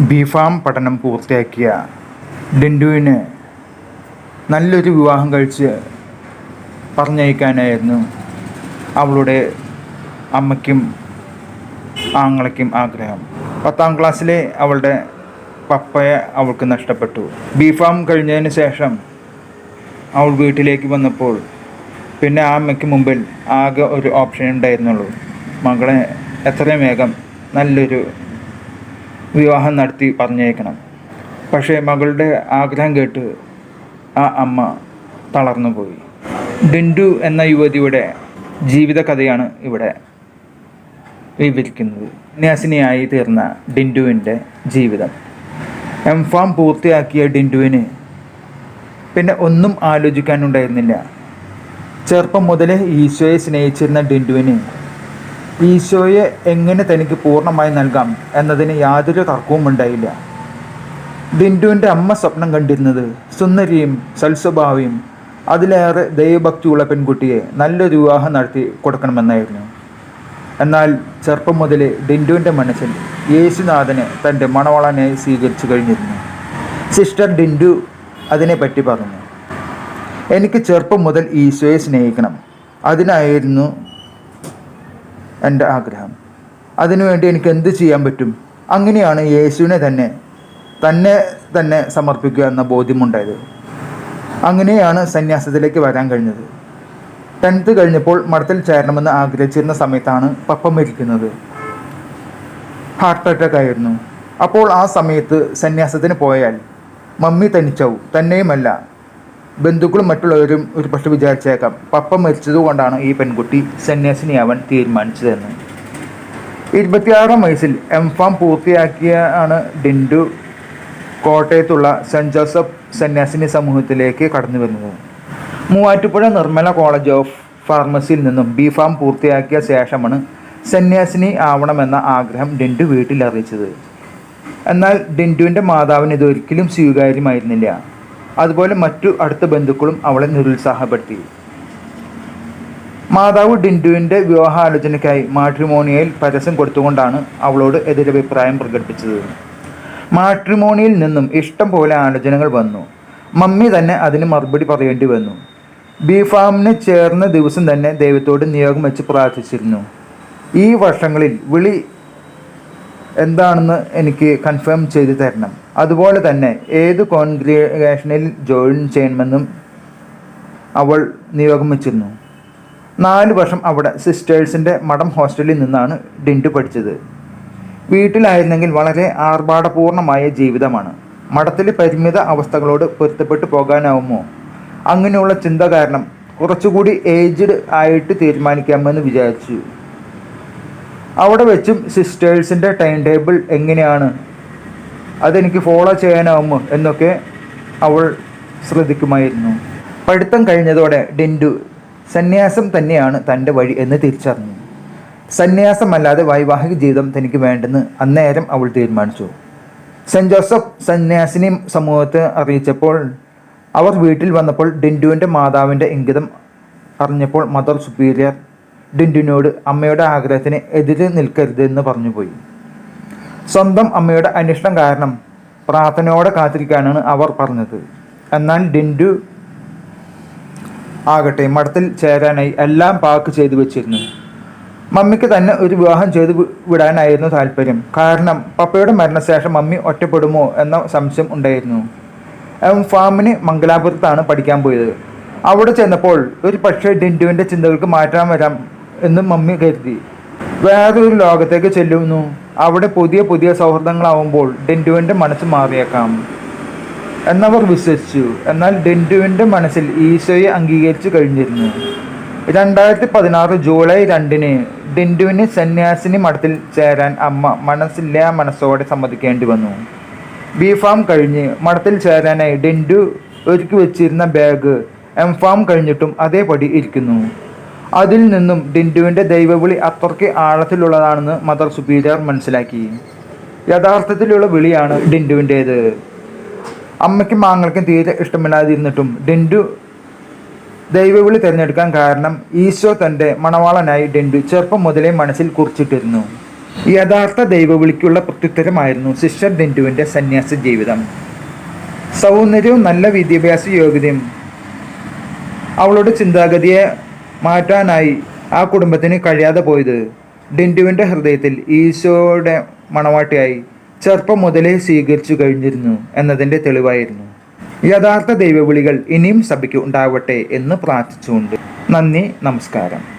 B farm പഠനം പൂർത്തിയാക്കിയ ഡിൻഡുവിന് നല്ലൊരു വിവാഹം കഴിച്ച് പറഞ്ഞയക്കാനായിരുന്നു അവളുടെ അമ്മയ്ക്കും ആങ്ങളയ്ക്കും ആഗ്രഹം. പത്താം ക്ലാസ്സിലെ അവളുടെ പപ്പയെ അവൾക്ക് നഷ്ടപ്പെട്ടു. ബിഫാം കഴിഞ്ഞതിന് ശേഷം അവൾ വീട്ടിലേക്ക് വന്നപ്പോൾ പിന്നെ ആ അമ്മയ്ക്ക് മുമ്പിൽ ആകെ ഒരു ഓപ്ഷൻ ഉണ്ടായിരുന്നുള്ളൂ മകളെ എത്രയും വേഗം നല്ലൊരു വിവാഹം നടത്തി പറഞ്ഞേക്കണം. പക്ഷേ മകളുടെ ആഗ്രഹം കേട്ട് ആ അമ്മ തളർന്നു പോയി. ഡിൻഡു എന്ന യുവതിയുടെ ജീവിതകഥയാണ് ഇവിടെ വിവരിക്കുന്നത്. സന്യാസിനിയായി തീർന്ന ഡിൻഡുവിന്റെ ജീവിതം. എം ഫാം പൂർത്തിയാക്കിയ ഡിൻഡുവിന് പിന്നെ ഒന്നും ആലോചിക്കാനുണ്ടായിരുന്നില്ല. ചെറുപ്പം മുതലേ ഈശോയെ സ്നേഹിച്ചിരുന്ന ഡിൻഡുവിന് ഈശോയെ എങ്ങനെ തനിക്ക് പൂർണമായി നൽകാം എന്നതിന് യാതൊരു തർക്കവും ഉണ്ടായില്ല. ബിന്ദുവിന്റെ അമ്മ സ്വപ്നം കണ്ടിരുന്നത് സുന്ദരിയും സൽസ്വഭാവിയും അതിലേറെ ദൈവഭക്തിയുള്ള പെൺകുട്ടിയെ നല്ലൊരു വിവാഹം നടത്തി കൊടുക്കണമെന്നായിരുന്നു. എന്നാൽ ചെറുപ്പം മുതൽ ഡിൻഡുവിന്റെ മനസ്സിൽ യേശുനാഥനെ തന്റെ മണവാളനായി സ്വീകരിച്ചു കഴിഞ്ഞിരുന്നു. സിസ്റ്റർ ഡിൻഡു അതിനെപ്പറ്റി പറഞ്ഞു എനിക്ക് ചെറുപ്പം മുതൽ ഈശോയെ സ്നേഹിക്കണം. അതിനായിരുന്നു എന്റെ ആഗ്രഹം. അതിനുവേണ്ടി എനിക്ക് എന്ത് ചെയ്യാൻ പറ്റും? അങ്ങനെയാണ് യേശുവിനെ തന്നെ തന്നെ തന്നെ സമർപ്പിക്കുക എന്ന ബോധ്യമുണ്ടായത്. അങ്ങനെയാണ് സന്യാസത്തിലേക്ക് വരാൻ കഴിഞ്ഞത്. ടെൻത്ത് കഴിഞ്ഞപ്പോൾ മഠത്തിൽ ചേരണമെന്ന് ആഗ്രഹിച്ചിരുന്ന സമയത്താണ് പപ്പ മരിക്കുന്നത്. ഹാർട്ട് അറ്റാക്ക് ആയിരുന്നു. അപ്പോൾ ആ സമയത്ത് സന്യാസത്തിന് പോയാൽ മമ്മി തനിച്ചാവും തന്നെയുമല്ല. ബന്ധുക്കളും മറ്റുള്ളവരും ഒരു പക്ഷെ വിചാരിച്ചേക്കാം. പപ്പ മരിച്ചതുകൊണ്ടാണ് ഈ പെൺകുട്ടി സന്യാസിനിയാവാൻ തീരുമാനിച്ചതെന്ന്. ഇരുപത്തിയാറാം വയസ്സിൽ എം ഫാം പൂർത്തിയാക്കിയ ആണ് ഡിൻഡു കോട്ടയത്തുള്ള സെന്റ് ജോസഫ് സന്യാസിനി സമൂഹത്തിലേക്ക് കടന്നു വരുന്നത്. മൂവാറ്റുപുഴ നിർമ്മല കോളേജ് ഓഫ് ഫാർമസിയിൽ നിന്നും ബി ഫാം പൂർത്തിയാക്കിയ ശേഷമാണ് സന്യാസിനി ആവണമെന്ന ആഗ്രഹം ഡിൻഡു വീട്ടിൽ അറിയിച്ചത്. എന്നാൽ ഡിൻഡുവിന്റെ മാതാവിന് ഇതൊരിക്കലും സ്വീകാര്യമായിരുന്നില്ല. അതുപോലെ മറ്റു അടുത്ത ബന്ധുക്കളും അവളെ നിരുത്സാഹപ്പെടുത്തി. മാതാവ് ഡിൻഡുവിന്റെ വിവാഹാലോചനയ്ക്കായി മാട്രിമോണിയയിൽ പരസ്യം കൊടുത്തുകൊണ്ടാണ് അവളോട് എതിരഭിപ്രായം പ്രകടിപ്പിച്ചത്. മാട്രിമോണിയിൽ നിന്നും ഇഷ്ടം പോലെ ആലോചനകൾ വന്നു. മമ്മി തന്നെ അതിന് മറുപടി പറയേണ്ടി വന്നു. ബി ഫാമിന് ചേർന്ന ദിവസം തന്നെ ദൈവത്തോട് നിയോഗം വെച്ച് പ്രാർത്ഥിച്ചിരുന്നു. ഈ വർഷങ്ങളിൽ വിളി എന്താണെന്ന് എനിക്ക് കൺഫേം ചെയ്തു തരണം. അതുപോലെ തന്നെ ഏത് കോൺഗ്രിഗേഷനിൽ ജോയിൻ ചെയ്യണമെന്നും അവൾ നിയോഗമിച്ചിരുന്നു നാല് വർഷം അവിടെ സിസ്റ്റേഴ്സിന്റെ മഠം ഹോസ്റ്റലിൽ നിന്നാണ് ഡിൻഡു പഠിച്ചത്. വീട്ടിലായിരുന്നെങ്കിൽ വളരെ ആർഭാടപൂർണമായ ജീവിതമാണ്. മഠത്തിലെ പരിമിത അവസ്ഥകളോട് പൊരുത്തപ്പെട്ടു പോകാനാവുമോ? അങ്ങനെയുള്ള ചിന്ത കാരണം കുറച്ചുകൂടി ഏജ്ഡ് ആയിട്ട് തീരുമാനിക്കാമെന്ന് വിചാരിച്ചു. അവിടെ വെച്ചും സിസ്റ്റേഴ്സിന്റെ ടൈം ടേബിൾ എങ്ങനെയാണ്? അതെനിക്ക് ഫോളോ ചെയ്യാനാവുമോ എന്നൊക്കെ അവൾ ശ്രദ്ധിക്കുമായിരുന്നു. പഠിത്തം കഴിഞ്ഞതോടെ ഡിൻഡു സന്യാസം തന്നെയാണ് തന്റെ വഴി എന്ന് തിരിച്ചറിഞ്ഞു. സന്യാസമല്ലാതെ വൈവാഹിക ജീവിതം തനിക്ക് വേണ്ടെന്ന് അന്നേരം അവൾ തീരുമാനിച്ചു. സെന്റ് ജോസഫ് സന്യാസിനി സമൂഹത്തെ അറിയിച്ചപ്പോൾ അവർ വീട്ടിൽ വന്നപ്പോൾ ഡിൻഡുവിന്റെ മാതാവിന്റെ ഇംഗിതം അറിഞ്ഞപ്പോൾ മദർ സുപ്പീരിയർ ഡിൻഡുവിനോട് അമ്മയുടെ ആഗ്രഹത്തിന് എതിര് നിൽക്കരുതെന്ന് പറഞ്ഞുപോയി. സ്വന്തം അമ്മയുടെ അനിഷ്ടം കാരണം പ്രാർത്ഥനയോടെ കാത്തിരിക്കാനാണ് അവർ പറഞ്ഞത്. എന്നാൽ ഡിൻഡു ആകട്ടെ മഠത്തിൽ ചേരാനായി എല്ലാം പാക്ക് ചെയ്തു വെച്ചിരുന്നു. മമ്മിക്ക് തന്നെ ഒരു വിവാഹം ചെയ്തു വിടാനായിരുന്നു താല്പര്യം. കാരണം പപ്പയുടെ മരണശേഷം മമ്മി ഒറ്റപ്പെടുമോ എന്ന സംശയം ഉണ്ടായിരുന്നു. എം ഫാമിന് മംഗലാപുരത്താണ് പഠിക്കാൻ പോയത്. അവിടെ ചെന്നപ്പോൾ ഒരു പക്ഷേ ഡിൻഡുവിന്റെ ചിന്തകൾക്ക് മാറ്റാൻ വരാം എന്ന് മമ്മി കരുതി. വേറൊരു ലോകത്തേക്ക് ചെല്ലുന്നു. അവിടെ പുതിയ പുതിയ സൗഹൃദങ്ങളാവുമ്പോൾ ഡെൻഡുവിന്റെ മനസ്സ് മാറിയേക്കാം. എന്നവർ വിശ്വസിച്ചു. എന്നാൽ ഡെൻഡുവിന്റെ മനസ്സിൽ ഈശോയെ അംഗീകരിച്ചു കഴിഞ്ഞിരുന്നു. രണ്ടായിരത്തി പതിനാറ് ജൂലൈ രണ്ടിന് ഡിൻഡുവിന് സന്യാസിനി മഠത്തിൽ ചേരാൻ അമ്മ മനസ്സില്ലാ മനസ്സോടെ സമ്മതിക്കേണ്ടി വന്നു. ബി ഫാം കഴിഞ്ഞ് മഠത്തിൽ ചേരാനായി ഡിൻഡു ഒരുക്കി വെച്ചിരുന്ന ബാഗ് എം ഫാം കഴിഞ്ഞിട്ടും അതേപടി ഇരിക്കുന്നു. അതിൽ നിന്നും ഡിൻഡുവിന്റെ ദൈവവിളി അത്രയ്ക്ക് ആഴത്തിലുള്ളതാണെന്ന് മദർ സുപ്പീരിയർ മനസ്സിലാക്കി. യഥാർത്ഥത്തിലുള്ള വിളിയാണ് ഡിൻഡുവിന്റേത് അമ്മയ്ക്കും മാങ്ങൾക്കും തീരെ ഇഷ്ടമില്ലാതിരുന്നിട്ടും ഡിൻഡു ദൈവവിളി തിരഞ്ഞെടുക്കാൻ കാരണം ഈശോ തന്റെ മണവാളനായി ഡിൻഡു ചെറുപ്പം മുതലേ മനസ്സിൽ കുറിച്ചിട്ടിരുന്നു. യഥാർത്ഥ ദൈവവിളിക്കുള്ള പ്രത്യുത്തരമായിരുന്നു സിസ്റ്റർ ഡിൻഡുവിന്റെ സന്യാസ ജീവിതം. സൗന്ദര്യവും നല്ല വിദ്യാഭ്യാസ യോഗ്യതയും അവളുടെ ചിന്താഗതിയെ മാറ്റാനായി ആ കുടുംബത്തിന് കഴിയാതെ പോയത്. ഡിൻഡുവിന്റെ ഹൃദയത്തിൽ ഈശോയുടെ മണവാട്ടിയായി ചെറുപ്പം മുതലേ സ്വീകരിച്ചു കഴിഞ്ഞിരുന്നു എന്നതിന്റെ തെളിവായിരുന്നു. യഥാർത്ഥ ദൈവവിളികൾ ഇനിയും സഭയ്ക്ക് ഉണ്ടാവട്ടെ എന്ന് പ്രാർത്ഥിച്ചുകൊണ്ട്. നന്ദി നമസ്കാരം.